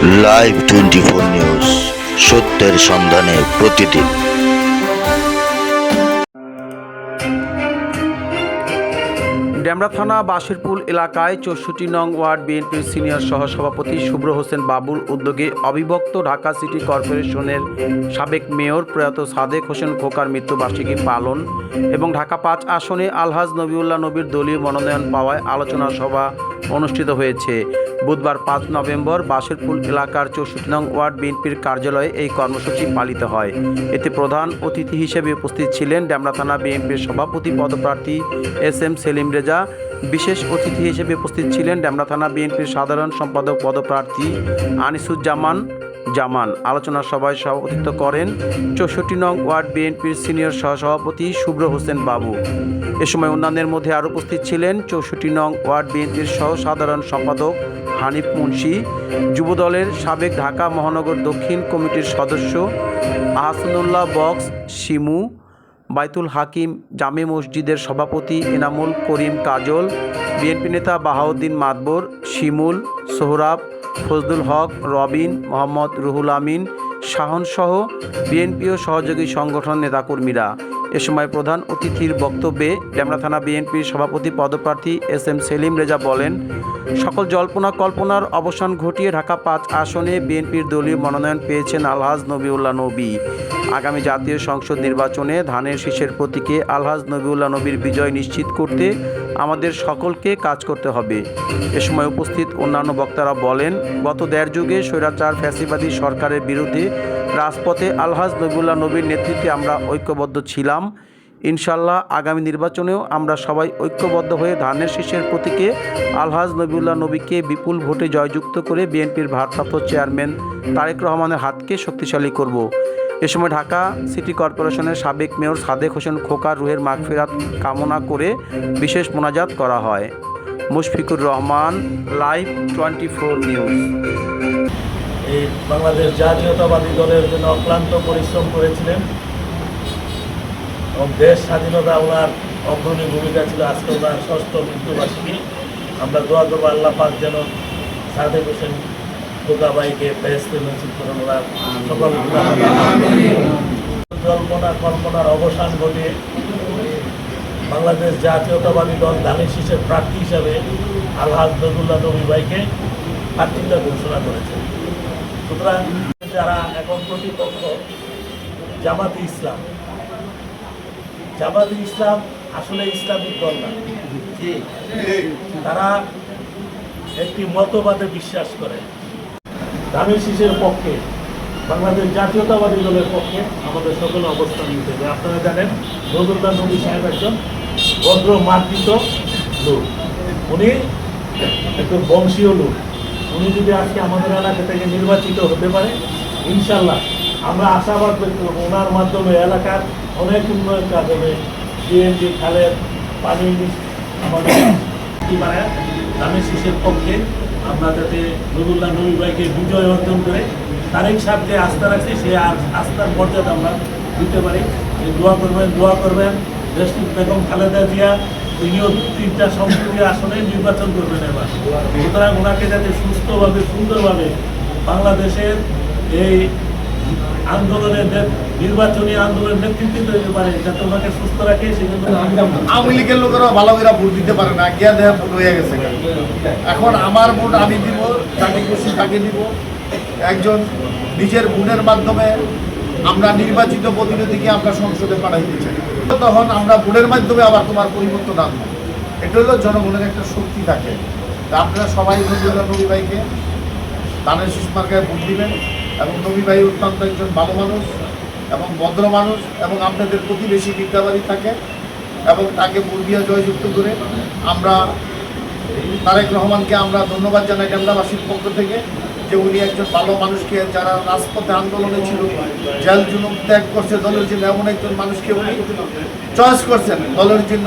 Live twenty four news সত্যের সন্ধানে প্রতিদিন। ড্যামরা থানা, বাসিরপুল এলাকায় চৌষট্টি নং ওয়ার্ড বিএনপির সিনিয়র সহসভাপতি শুভ্র হোসেন বাবুর উদ্যোগে অবিভক্ত ঢাকা সিটি কর্পোরেশনের সাবেক মেয়র প্রয়াত সাদেক হোসেন খোকার মৃত্যুবার্ষিকী পালন এবং ঢাকা পাঁচ আসনে আলহাজ নবিউল্লাহ নবীর দলীয় মনোনয়ন পাওয়ায় আলোচনা সভা অনুষ্ঠিত হয়েছে। বুধবার পাঁচ নভেম্বর বাসেরপুর এলাকার চৌষট্টি নং ওয়ার্ড বিএনপির কার্যালয়ে এই কর্মসূচি পালিত হয়। এতে প্রধান অতিথি হিসেবে উপস্থিত ছিলেন ডেমরা থানা বিএনপির সভাপতি, পদপ্রার্থী এস এম সেলিম রেজা। বিশেষ অতিথি হিসেবে উপস্থিত ছিলেন ডেমরা থানা বিএনপির সাধারণ সম্পাদক, পদপ্রার্থী আনিসুজ্জামান। জামান আলোচনা সভায় সভাপতিত্ব করেন চৌষট্টি নং ওয়ার্ড বিএনপির সিনিয়র সহসভাপতি শুভ্র হোসেন বাবু। এ সময় অন্যান্যের মধ্যে আরও উপস্থিত ছিলেন চৌষট্টি নং ওয়ার্ড বিএনপির সহ সাধারণ সম্পাদক হানিফ মুন্সি, যুবদলের সাবেক ঢাকা মহানগর দক্ষিণ কমিটির সদস্য আহসানুল্লাহ বক্স শিমু, বাইতুল হাকিম জামে মসজিদের সভাপতি এনামুল করিম কাজল, বিএনপি নেতা বাহাউদ্দিন মাদবর শিমুল সোহরাব ফজলুল হক, রবিন, মোহাম্মদ রুহুল আমিন শাহনসহ বিএনপি ও সহযোগী সংগঠন নেতাকর্মীরা। এ সময় প্রধান অতিথির বক্তব্যে ডেমরা থানা বিএনপির সভাপতি পদপ্রার্থী এস এম সেলিম রেজা বলেন, সকল জল্পনা কল্পনার অবসান ঘটিয়ে ঢাকা পাঁচ আসনে বিএনপির দলীয় মনোনয়ন পেয়েছেন আলহাজ নবিউল্লাহ নবী। আগামী জাতীয় সংসদ নির্বাচনে ধানের শীষের প্রতীকে আলহাজ নবিউল্লাহ নবীর বিজয় নিশ্চিত করতে আমাদের সকলকে কাজ করতে হবে। এ সময় উপস্থিত অন্যান্য বক্তারা বলেন, গত দেড় যুগে স্বৈরাচার ফ্যাসিবাদী সরকারের বিরুদ্ধে রাজপথে আলহাজ নবিউল্লাহ নবীর নেতৃত্বে আমরা ঐক্যবদ্ধ ছিলাম। ইনশাল্লাহ আগামী নির্বাচনেও আমরা সবাই ঐক্যবদ্ধ হয়ে ধানের শীষের প্রতীকে আলহাজ নবিউল্লাহ নবীকে বিপুল ভোটে জয়যুক্ত করে বিএনপির ভারপ্রাপ্ত চেয়ারম্যান তারেক রহমানের হাতকে শক্তিশালী করব। এ সময় ঢাকা সিটি কর্পোরেশনের সাবেক মেয়র সাদেক হোসেন খোকার রুহের মাগফিরাত কামনা করে বিশেষ মোনাজাত করা হয়। Mushfiqur Rahman, live twenty four news. এই বাংলাদেশ জাতীয়তাবাদী দলের জন্য অক্লান্ত পরিশ্রম করেছিলেন। এবং দেশ স্বাধীনতা ওনার অগ্রণী ভূমিকা ছিল আজকে ওনার ষষ্ঠ মৃত্যুবার্ষিকী আমরা দোয়া করব আল্লাহ পাক যেন সাদেক হোসেন সকল জল্পনা কল্পনার অবসান বাংলাদেশ জাতীয়তাবাদী দল দানের শীষের প্রার্থী হিসাবে আলহাজ নজরুল্লাহ নবী ভাইকে প্রার্থিতা ঘোষণা করেছে। সুতরাং যারা এখন প্রতিপক্ষ, জামাতি ইসলাম, জামাতে ইসলাম আসলে ইসলামিক দল না। তারা একটি মতবাদে বিশ্বাস করে। ধানের শীষের পক্ষে, বাংলাদেশ জাতীয়তাবাদী দলের পক্ষে আমাদের সকলে অবস্থান নিতে হবে। আপনারা জানেন নজরুল্লাহ নবী সাহেব একজন ভদ্র মার্জিত লোক। উনি একজন বংশীয় লোক। উনি যদি আজকে আমাদের এলাকা থেকে নির্বাচিত হতে পারে, ইনশাল্লাহ আমরা আশাবাদ ব্যক্ত ওনার মাধ্যমে এলাকার অনেক উন্নয়ন কাজ হবে। সিএনজি খালের পানি আমাদের কি বানায়? ধানের পক্ষে আমরা যাতে নজরুল্লাহ নবী ভাইকে বিজয় অর্জন করে তারিখ সাথে আস্থা রাখছি, সে আর আস্থার মর্যাদা আমরা দিতে পারি। দোয়া করবেন দোয়া করবেন। দেশটির বেগম খালেদা জিয়া তিনটা সংসদীয় আসনে নির্বাচন করবেন এবার। সুতরাং ওনাকে যাতে সুস্থভাবে, সুন্দরভাবে বাংলাদেশের এই আন্দোলনের নির্বাচনী আন্দোলনের নেতৃত্ব দিতে পারে যাতে ওনাকে সুস্থ রাখে সেই জন্য আওয়ামী লীগের লোকেরা ভালো করে ভোট দিতে পারে না গিয়া দেয়া ভোট হয়ে গেছে এখন আমার ভোট আমি দিব তাকে খুশি তাকে দিব। একজন নিজের ভোটের মাধ্যমে আমরা নির্বাচিত প্রতিনিধিকে আমরা সংসদে পাঠাইতে চাই। তখন আমরা ভোটের মাধ্যমে আবার তোমার পরিবর্তন আনব। এটা হলো জনগণের একটা শক্তি থাকে। তা আপনারা সবাই নজরুল্লাহ নবী ভাইকে দানের সুষমার্গায় ভোট দিবেন এবং নবী ভাই অত্যন্ত একজন ভালো মানুষ। এবং ভদ্র মানুষ এবং আপনাদের প্রতিবেশী বিদ্যাবাড়ি থাকে এবং তাকে দিয়ে জয়যুক্ত করে আমরা তারেক রহমানকে আমরা ধন্যবাদ জানাই ডেমরাবাসীর পক্ষ থেকে যে উনি একজন ভালো মানুষকে যারা রাজপথে আন্দোলনে ছিল, জেল জুলুম ত্যাগ করছে, দলের জন্য এমন একজন মানুষকে উনি চয়েস করছেন। দলের জন্য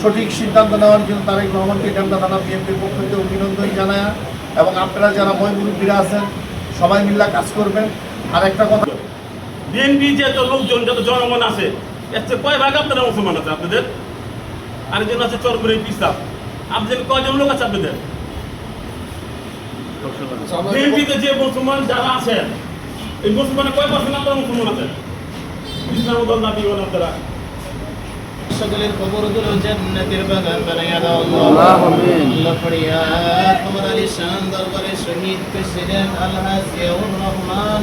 সঠিক সিদ্ধান্ত নেওয়ার জন্য তারেক রহমানকে ডেমরা থানা বিএনপির পক্ষ থেকে অভিনন্দন জানায় এবং আপনারা যারা ময়মুরব্বীরা আছেন, সবাই মিল্লা কাজ করবেন। আর একটা কথা বিএনপি যে যত লোকজন যত জনগণ আছে এর চেয়ে কয় ভাগ আপনারা মুসলমান আছে আপনাদের? আরেকজন আছে চরপুরের পিসাব আপনাদের কয়জন লোক আছে আপনাদের? বিএনপিতে যে মুসলমান যারা আছেন এই কয় পার্সেন্ট আপনারা মুসলমান আছেন? ইসলাম দল না দিবেন আপনারা? সকলের কবরগুলো জান্নাতের বাগান বানাইয়া দাও আল্লাহ। আল্লাহ ফরিয়াদ তোমার আলী শান দরবারে শহীদ আলহাজ রহমান।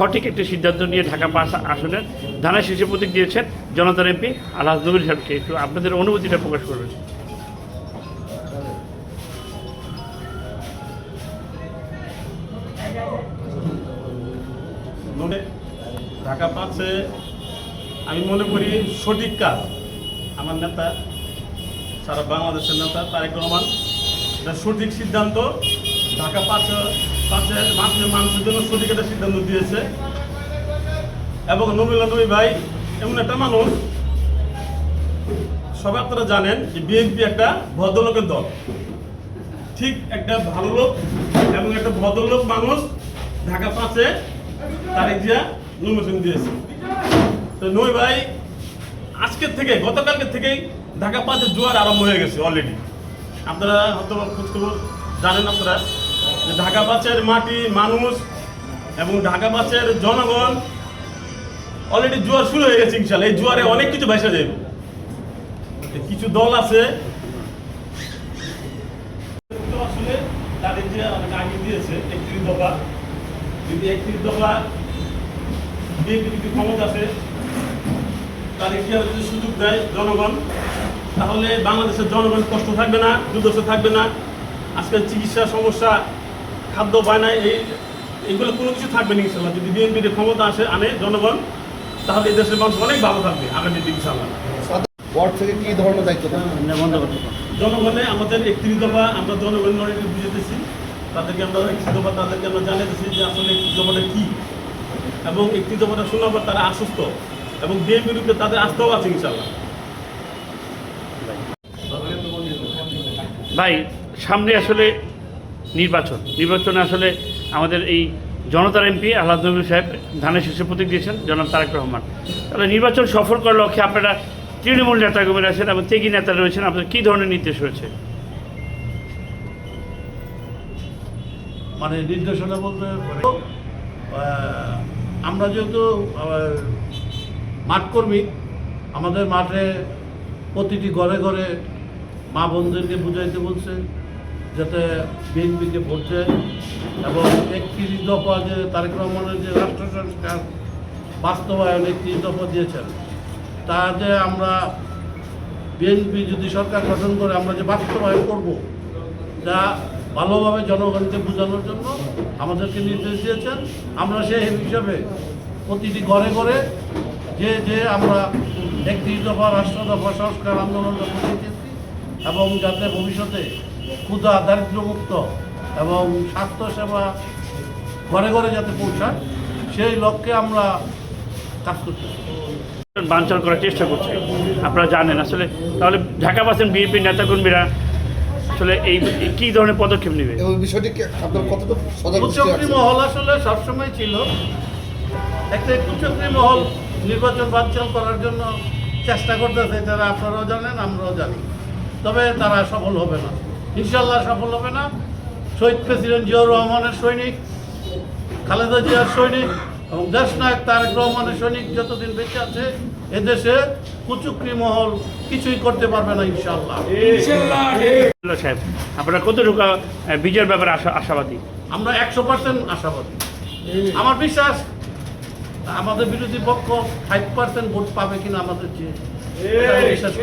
সঠিক একটি সিদ্ধান্ত নিয়ে ঢাকা পাঁচ আসনের ধানের শীর্ষে প্রতীক দিয়েছেন জনতার এমপি আলহাজ নবীর সাহেবকে। একটু আপনাদের অনুভূতিটা প্রকাশ করবেন। ঢাকা পাচ্ছে আমি মনে করি সঠিক কাজ। আমার নেতা, সারা বাংলাদেশের নেতা তারেক রহমান সঠিক সিদ্ধান্ত। ঢাকা পাঁচে পাঁচের মানুষের মানুষের জন্য সঠিক একটা সিদ্ধান্ত দিয়েছে। এবং নবীলা নবী ভাই এমন একটা মানুষ। সবাই আপনারা জানেন যে বিএনপি একটা ভদ্রলোকের দল। ঠিক একটা ভালো লোক এবং একটা ভদ্রলোক মানুষ ঢাকা পাঁচে তারিখ জিয়া নমিনেশন দিয়েছে। তো নই ভাই, আজকের থেকে গতকালকের থেকেই ঢাকা পাঁচের জোয়ার আরম্ভ হয়ে গেছে অলরেডি আপনারা হয়তো খোঁজখবর জানেন আপনারা। ঢাকা পাঁচের মাটি মানুষ এবং ঢাকা পাঁচের জনগণ অলরেডি জোয়ার শুরু হয়ে গেছে ইনশাল্লাহ এই জোয়ারে অনেক কিছু ভাইসা যাবে কিছু দল আছে। তাদের যে অনেক আগে দিয়েছে, একত্রিশ দফা। যদি একত্রিশ দফা বিএনপি যদি ক্ষমতা আছে তাদেরকে যদি সুযোগ দেয় জনগণ? তাহলে বাংলাদেশের জনগণ কষ্ট থাকবে না, দুর্দশ থাকবে না। আজকাল চিকিৎসা সমস্যা খাদ্য পায় না এই এগুলো কোনো কিছু থাকবে না ইনশাল্লাহ। যদি বিএনপির ক্ষমতা আসে আনে জনগণ তাহলে এই দেশের মানুষ অনেক ভালো থাকবে আগামী দিন ইনশাল্লাহ। ওয়ার্ড থেকে কি ধরনের দায়িত্ব দেন? জনগণে আমাদের একত্রিশ দফা আমরা জনগণ অলরেডি বুঝেতেছি তাদেরকে আমরা একত্রিশ দফা তাদেরকে আমরা জানিয়েছি যে আসলে একত্রিশ দফাটা কী। এবং একত্রিশ দফাটা শোনার পর তারা আশ্বস্ত। এবং বিএনপির উপরে তাদের আস্থাও আছে ইনশাল্লাহ। ভাই সামনে আসলে নির্বাচন। নির্বাচনে আসলে আমাদের এই জনতার এমপি আহ্লাদ নবী সাহেব ধানের শীর্ষে প্রতীক দিয়েছেন, জনাব তারেক রহমান। তাহলে নির্বাচন সফল করার লক্ষ্যে আপনারা তৃণমূল নেতাকর্মীরা আছেন এবং তেগি নেতারা রয়েছেন, আপনাদের কী ধরনের নির্দেশ রয়েছে? মানে নির্দেশনা বলতে আমরা যেহেতু মাঠকর্মী আমাদের মাঠে প্রতিটি ঘরে ঘরে মা বোনদেরকে বুঝাইতে বলছে। যাতে বিএনপিকে ভোট দেয় এবং একত্রিশ দফা যে তারেক রহমানের যে রাষ্ট্র সংস্কার বাস্তবায়ন একত্রিশ দফা দিয়েছেন তা যে আমরা বিএনপি যদি সরকার গঠন করে আমরা যে বাস্তবায়ন করব, তা ভালোভাবে জনগণকে বোঝানোর জন্য আমাদেরকে নির্দেশ দিয়েছেন। আমরা সেই হিসাবে প্রতিটি ঘরে ঘরে যে যে আমরা একত্রিশ দফা, রাষ্ট্র দফা সংস্কার আন্দোলনটা বুঝিয়েছি এবং যাতে ভবিষ্যতে ক্ষুধা দারিদ্র্যমুক্ত এবং স্বাস্থ্যসেবা ঘরে ঘরে যাতে পৌঁছায় সেই লক্ষ্যে আমরা কাজ করতেছি। বাঞ্চাল করার চেষ্টা করছে। আপনারা জানেন আসলে তাহলে ঢাকা বাসেন বিএনপি নেতাকর্মীরা আসলে এই কি ধরনের পদক্ষেপ নেবে? এবং বিষয়টি আপনার কতটুকু কুচক্রি মহল আসলে সবসময় ছিল। একটা কুচক্রি মহল নির্বাচন বানচাল করার জন্য চেষ্টা করতেছে যারা আপনারাও জানেন আমরাও জানি। তবে তারা সফল হবে না। ইনশাল্লাহ সফল হবে না। শহীদ প্রেসিডেন্ট জিয়াউর রহমানের সৈনিক খালেদা জিয়ার সৈনিক এবং দেশনায়ক তারেক রহমানের সৈনিক যতদিন বেঁচে আছে এদেশে কুচুকরি মহল কিছুই করতে পারবে না ইনশাল্লাহ সাহেব আপনারা কতটুকু আহ, বিজয়ের ব্যাপারে আশাবাদী? আমরা একশো পার্সেন্ট আশাবাদী। আমার বিশ্বাস আমাদের বিরোধী পক্ষ ফাইভ পার্সেন্ট ভোট পাবে কিনা আমাদের চেয়ে বিশ্বাস